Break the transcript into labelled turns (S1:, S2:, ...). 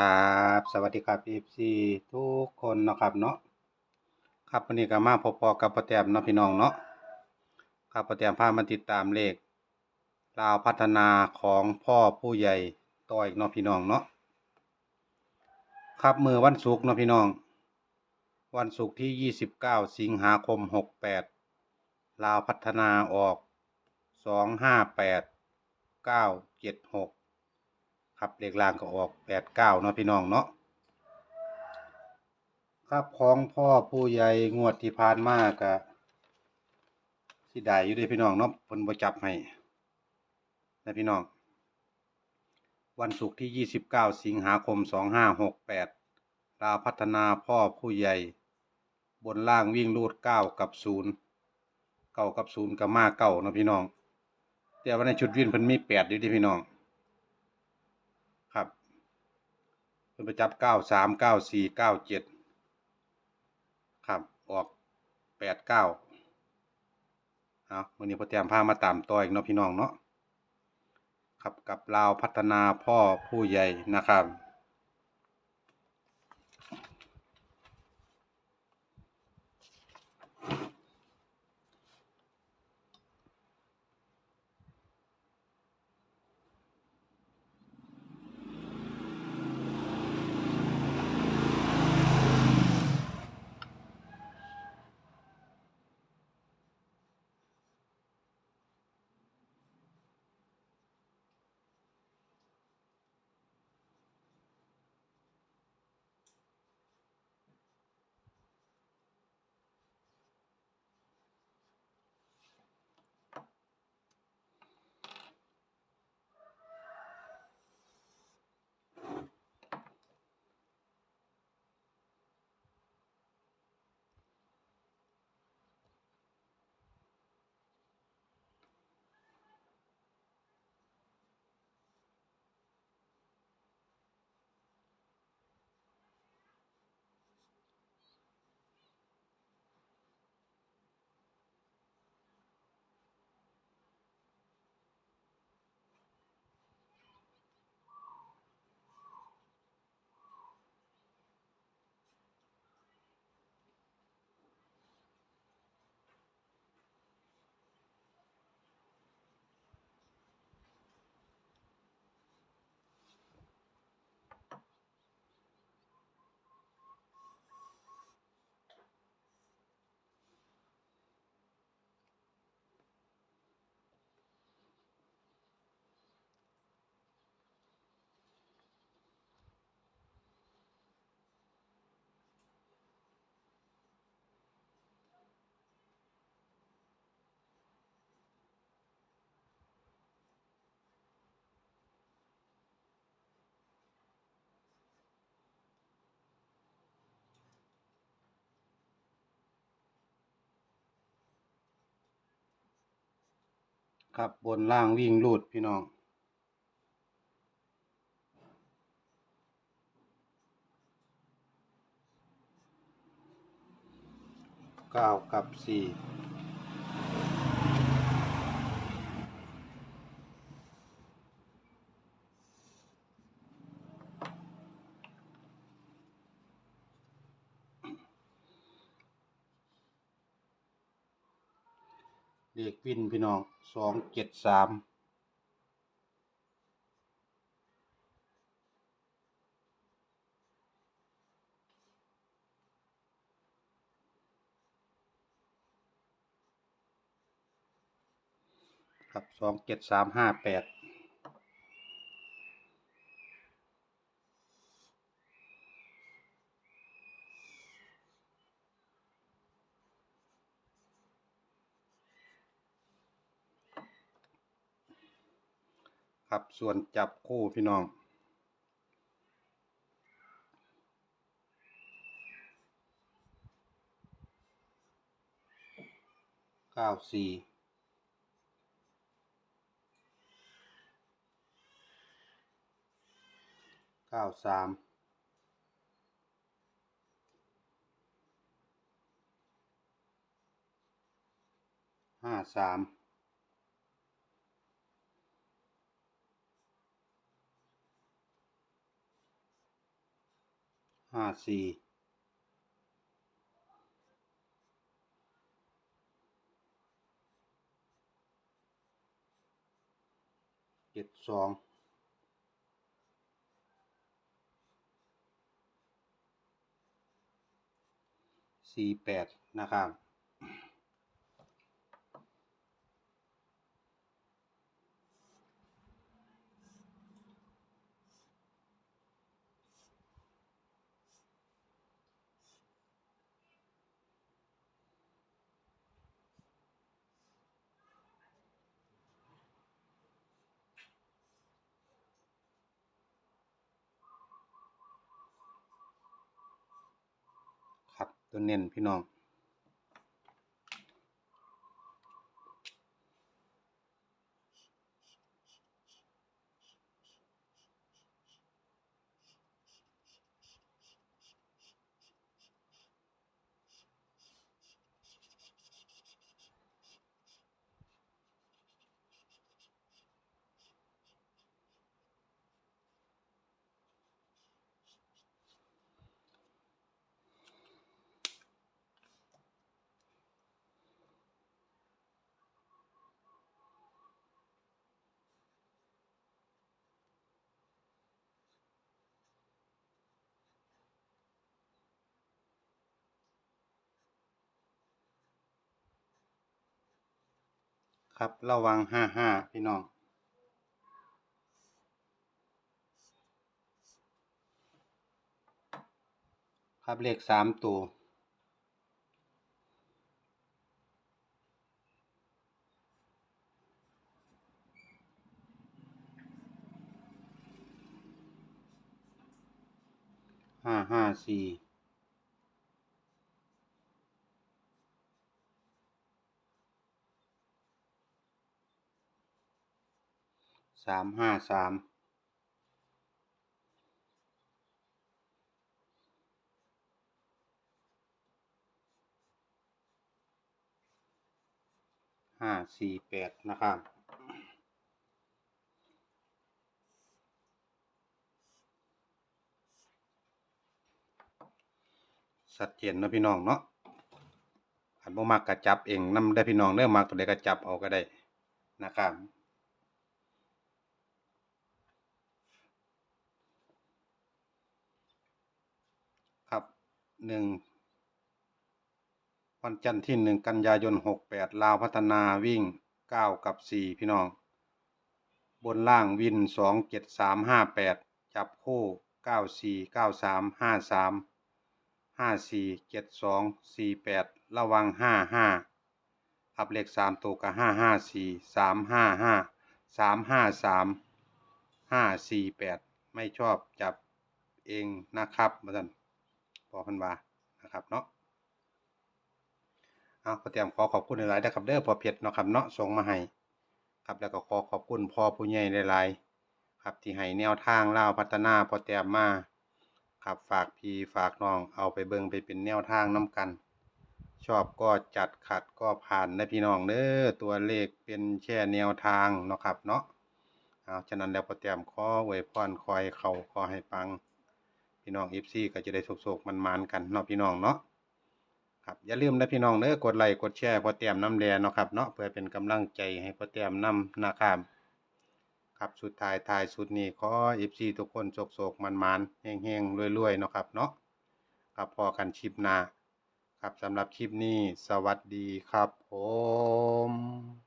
S1: ครับ สวัสดีครับ FC ทุกคนนะครับเนาะครับวันนี้ก็มาพบๆกับป้าแตมเนาะพี่น้องเนาะครับป้าแตมพามาติดตามเลขราวพัฒนาของพ่อผู้ใหญ่ต่ออีกเนาะพี่น้องเนาะครับมือวันศุกร์เนาะพี่น้อง วันศุกร์ที่ 29 สิงหาคม 68ลาวพัฒนาออก 258 976 ครับเลขล่างก็ออกแปดเก้าเนาะพี่น้องเนาะครับของพ่อผู้ใหญ่งวดที่ผ่านมาก็สิได้อยู่ด้พี่น้องเนาะเพิ่นบ่จับให้นะพี่น้อง วันศุกร์ที่ 29 สิงหาคม 2568ลาพัฒนาพ่อผู้ใหญ่ บนล่างวิ่งรูด 9 กับ0 9กับ 0ก็มาเก้าเนาะพี่น้อง แต่ว่าในชุดวิ่งเพิ่นมี 8 อยู่ด้พี่น้อง ครับเพิ่นไปจับเก้าสามเก้าสี่เก้าเจ็ดครับออกแปดเก้าเอาวันนี้พอแต้มพามาตามต่ออีกเนาะพี่น้องเนาะครับกับลาวพัฒนาพ่อผู้ใหญ่นะครับ ครับบนล่างวิ่งรูดพี่น้อง เก้ากับสี่ เลขวินพี่น้องสองเจ็ดสามครับสองเจ็ดสามห้าแปด ครับส่วนจับคู่พี่น้อง เก้าสี่เก้าสามห้าสาม ห้าสี่เจ็ดสองสี่แปดนะครับ ครับ ตัวเน้นพี่น้อง ครับ ระวังห้าห้าพี่น้อง ครับเลขสามตัวห้าห้าสี่ สามห้าสามห้าสี่แปดนะครับสัดเจนนะพี่น้องเนาะอันบ่มักกระจับเองนำได้พี่น้องเด้อมักตัวใดก็จับเอาก็ได้นะครับ หนึ่งวันจันทร์ที่หนึ่งกันยายนหกแปดลาวพัฒนาวิ่งเก้ากับสี่พี่น้อง บนล่างวินสองเจ็ดสามห้าแปดจับคู่เก้าสี่เก้าสามห้าสามห้าสี่เจ็ดสองสี่แปดระวังห้าห้าอับเลขสามตัวกับห้าห้าสี่สามห้าห้าสามห้าสามห้าสี่แปดไม่ชอบจับเองนะครับมาท่าน อพันวานะครับเนาะเอาขอเตรียมขอขอบคุณหลายๆนะครับเด้อพอเพชรเนาะครับเนาะส่งมาให้ครับแล้วก็ขอขอบคุณพ่อผู้ใหญ่หลายๆครับที่ให้แนวทางเล่าพัฒนาพอแต้มมาครับฝากพี่ฝากน้องเอาไปเบิ่งไปเป็นแนวทางน้กัน ชอบก็จัดขัดก็ผ่านนะพี่น้องเด้อตัวเลขเป็นแค่แนวทางเนาะครับเนาะเอาฉะนั้นแล้วพอแต้มขออวพรคอยเขาขอให้ปัง พี่น้อง FC ก็จะได้โศกๆมันๆกันเนาะพี่น้องเนาะครับอย่าลืมนะพี่น้องเด้อกดไลค์กดแชร์พอเตรียมน้ำแดงเนาะครับเนาะเพื่อเป็นกำลังใจให้พอเตรียมนำนะครับครับสุดท้ายท้ายสุดนี้ขอ FC ทุกคนโศกๆมันๆแห้งๆรวยๆเนาะครับเนาะครับพอกันคลิปหน้าครับสำหรับคลิปนี้สวัสดีครับผม